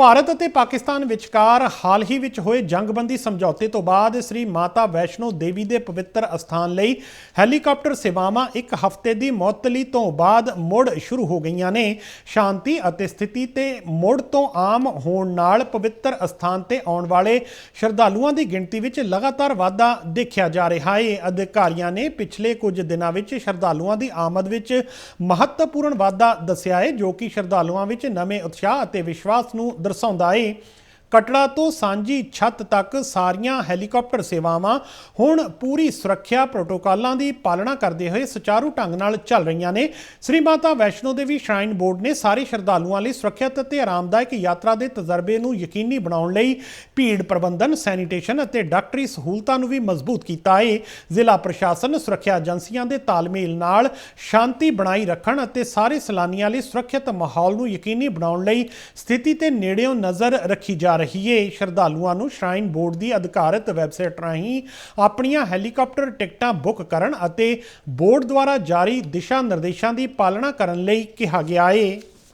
ਭਾਰਤ ਅਤੇ ਪਾਕਿਸਤਾਨ ਵਿਚਕਾਰ ਹਾਲ ਹੀ ਵਿੱਚ ਹੋਏ ਜੰਗਬੰਦੀ ਸਮਝੌਤੇ ਤੋਂ ਬਾਅਦ ਸ੍ਰੀ ਮਾਤਾ ਵੈਸ਼ਨੋ ਦੇਵੀ ਦੇ ਪਵਿੱਤਰ ਅਸਥਾਨ ਲਈ ਹੈਲੀਕਾਪਟਰ ਸੇਵਾਵਾਂ ਇੱਕ ਹਫ਼ਤੇ ਦੀ ਮੁਅੱਤਲੀ ਤੋਂ ਬਾਅਦ ਮੁੜ ਸ਼ੁਰੂ ਹੋ ਗਈਆਂ ਨੇ। ਸ਼ਾਂਤੀ ਅਤੇ ਸਥਿਤੀ ਤੇ ਮੁੜ ਤੋਂ ਆਮ ਹੋਣ ਨਾਲ ਪਵਿੱਤਰ ਅਸਥਾਨ ਤੇ ਆਉਣ ਵਾਲੇ ਸ਼ਰਧਾਲੂਆਂ ਦੀ ਗਿਣਤੀ ਵਿੱਚ ਲਗਾਤਾਰ ਵਾਧਾ ਦੇਖਿਆ ਜਾ ਰਿਹਾ ਹੈ ਅਧਿਕਾਰੀਆਂ ਨੇ ਪਿਛਲੇ ਕੁਝ ਦਿਨਾਂ ਵਿੱਚ ਸ਼ਰਧਾਲੂਆਂ ਦੀ ਆਮਦ ਵਿੱਚ ਮਹੱਤਵਪੂਰਨ ਵਾਧਾ ਦੱਸਿਆ ਹੈ ਜੋ ਕਿ ਸ਼ਰਧਾਲੂਆਂ ਵਿੱਚ ਨਵੇਂ ਉਤਸ਼ਾਹ ਅਤੇ ਵਿਸ਼ਵਾਸ ਨੂੰ ਦਰਸਾਉਂਦਾ ਹੈ ਕਟੜਾ ਤੋਂ ਸਾਂਝੀ ਛੱਤ ਤੱਕ ਸਾਰੀਆਂ ਹੈਲੀਕਾਪਟਰ ਸੇਵਾਵਾਂ ਹੁਣ ਪੂਰੀ ਸੁਰੱਖਿਆ ਪ੍ਰੋਟੋਕਾਲਾਂ ਦੀ ਪਾਲਣਾ ਕਰਦੇ ਹੋਏ ਸੁਚਾਰੂ ਢੰਗ ਨਾਲ ਚੱਲ ਰਹੀਆਂ ਨੇ। ਸ੍ਰੀ ਮਾਤਾ ਵੈਸ਼ਨੋ ਦੇਵੀ ਸ਼ਰਾਈਨ ਬੋਰਡ ਨੇ ਸਾਰੇ ਸ਼ਰਧਾਲੂਆਂ ਲਈ ਸੁਰੱਖਿਅਤ ਅਤੇ ਆਰਾਮਦਾਇਕ ਯਾਤਰਾ ਦੇ ਤਜਰਬੇ ਨੂੰ ਯਕੀਨੀ ਬਣਾਉਣ ਲਈ ਭੀੜ ਪ੍ਰਬੰਧਨ, ਸੈਨੀਟੇਸ਼ਨ ਅਤੇ ਡਾਕਟਰੀ ਸਹੂਲਤਾਂ ਨੂੰ ਵੀ ਮਜ਼ਬੂਤ ਕੀਤਾ ਹੈ ਜ਼ਿਲ੍ਹਾ ਪ੍ਰਸ਼ਾਸਨ ਸੁਰੱਖਿਆ ਏਜੰਸੀਆਂ ਦੇ ਤਾਲਮੇਲ ਨਾਲ ਸ਼ਾਂਤੀ ਬਣਾਈ ਰੱਖਣ ਅਤੇ ਸਾਰੇ ਸੈਲਾਨੀਆਂ ਲਈ ਸੁਰੱਖਿਅਤ ਮਾਹੌਲ ਨੂੰ ਯਕੀਨੀ ਬਣਾਉਣ ਲਈ ਸਥਿਤੀ ਤੇ ਨੇੜਿਓਂ ਨਜ਼ਰ ਰੱਖੀ ਜਾ ਰਹੀਏ ਸ਼ਰਧਾਲੂਆਂ ਨੂੰ ਸ਼ਰਾਈਨ ਬੋਰਡ ਦੀ ਅਧਿਕਾਰਤ ਵੈਬਸਾਈਟ ਰਾਹੀਂ ਆਪਣੀਆਂ ਹੈਲੀਕਾਪਟਰ ਟਿਕਟਾਂ ਬੁੱਕ ਕਰਨ ਅਤੇ ਬੋਰਡ ਦੁਆਰਾ ਜਾਰੀ ਦਿਸ਼ਾ ਨਿਰਦੇਸ਼ਾਂ ਦੀ ਪਾਲਣਾ ਕਰਨ ਲਈ ਕਿਹਾ ਗਿਆ ਹੈ